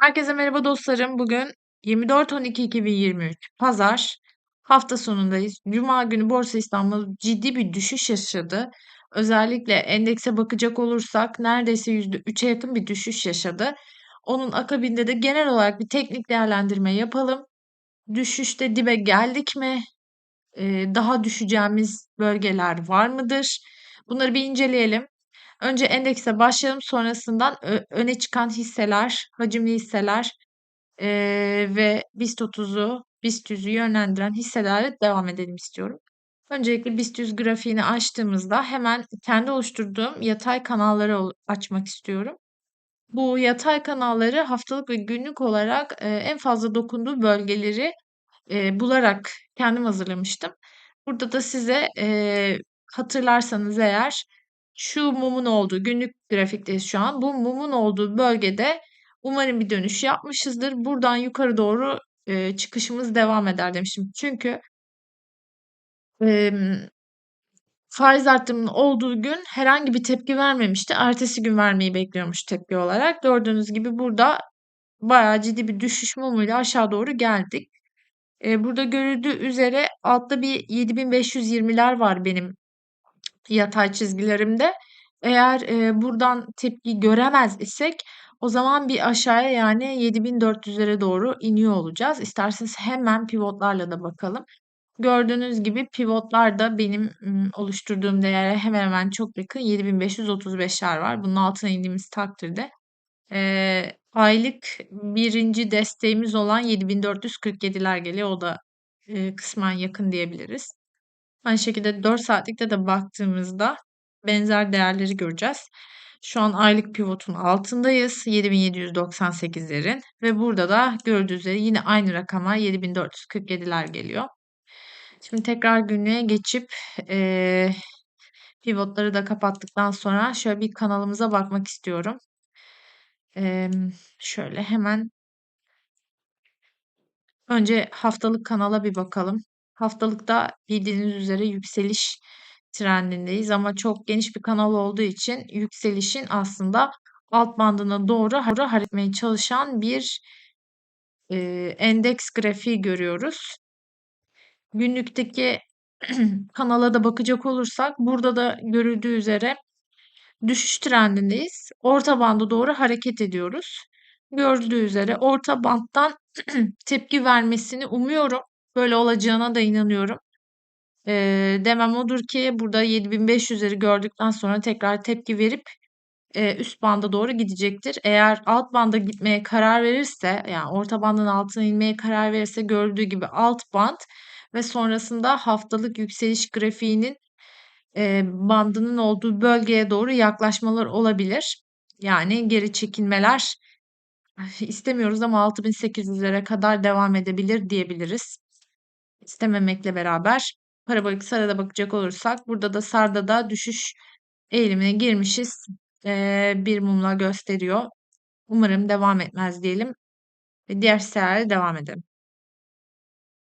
Herkese merhaba dostlarım. Bugün 24.12.2023 Pazar hafta sonundayız. Cuma günü Borsa İstanbul ciddi bir düşüş yaşadı. Özellikle endekse bakacak olursak neredeyse %3'e yakın bir düşüş yaşadı. Onun akabinde de genel olarak bir teknik değerlendirme yapalım. Düşüşte dibe geldik mi? Daha düşeceğimiz bölgeler var mıdır? Bunları bir inceleyelim. Önce endekse başlayalım. Sonrasından öne çıkan hisseler, hacimli hisseler eee, ve BIST 30'u, BIST 100'ü yönlendiren hisselerle devam edelim istiyorum. Öncelikle BIST 100 grafiğini açtığımızda hemen kendi oluşturduğum yatay kanalları açmak istiyorum. Bu yatay kanalları haftalık ve günlük olarak e, en fazla dokunduğu bölgeleri e, bularak kendim hazırlamıştım. Burada da size e, hatırlarsanız eğer şu mumun olduğu günlük grafikteyiz şu an. Bu mumun olduğu bölgede umarım bir dönüş yapmışızdır. Buradan yukarı doğru e, çıkışımız devam eder demiştim. Çünkü e, faiz arttırımının olduğu gün herhangi bir tepki vermemişti. Ertesi gün vermeyi bekliyormuş tepki olarak. Gördüğünüz gibi burada bayağı ciddi bir düşüş mumuyla aşağı doğru geldik. E, burada görüldüğü üzere altta bir 7520'ler var benim yatay çizgilerimde. Eğer e, buradan tepki göremez isek o zaman bir aşağıya yani 7400'lere doğru iniyor olacağız. İsterseniz hemen pivotlarla da bakalım. Gördüğünüz gibi pivotlar da benim oluşturduğum değere hemen hemen çok yakın 7535'ler var. Bunun altına indiğimiz takdirde e, aylık birinci desteğimiz olan 7447'ler geliyor. O da e, kısmen yakın diyebiliriz. Aynı şekilde 4 saatlikte de baktığımızda benzer değerleri göreceğiz. Şu an aylık pivotun altındayız. 7798'lerin ve burada da gördüğünüz üzere yine aynı rakama 7447'ler geliyor. Şimdi tekrar günlüğe geçip e, pivotları da kapattıktan sonra şöyle bir kanalımıza bakmak istiyorum. E, şöyle hemen önce haftalık kanala bir bakalım. Haftalıkta bildiğiniz üzere yükseliş trendindeyiz ama çok geniş bir kanal olduğu için yükselişin aslında alt bandına doğru hareket etmeye çalışan bir e, endeks grafiği görüyoruz. Günlükteki kanala da bakacak olursak burada da görüldüğü üzere düşüş trendindeyiz. Orta banda doğru hareket ediyoruz. Gördüğü üzere orta bandtan tepki vermesini umuyorum. Böyle olacağına da inanıyorum. E, demem odur ki burada 7500'leri gördükten sonra tekrar tepki verip e, üst banda doğru gidecektir. Eğer alt banda gitmeye karar verirse yani orta bandın altına inmeye karar verirse gördüğü gibi alt band ve sonrasında haftalık yükseliş grafiğinin e, bandının olduğu bölgeye doğru yaklaşmalar olabilir. Yani geri çekilmeler istemiyoruz ama 6800'lere kadar devam edebilir diyebiliriz. İstememekle beraber parabolik sarıda bakacak olursak burada da sarda da düşüş eğilimine girmişiz. Ee, bir mumla gösteriyor. Umarım devam etmez diyelim. Ve diğer sitelerde devam edelim.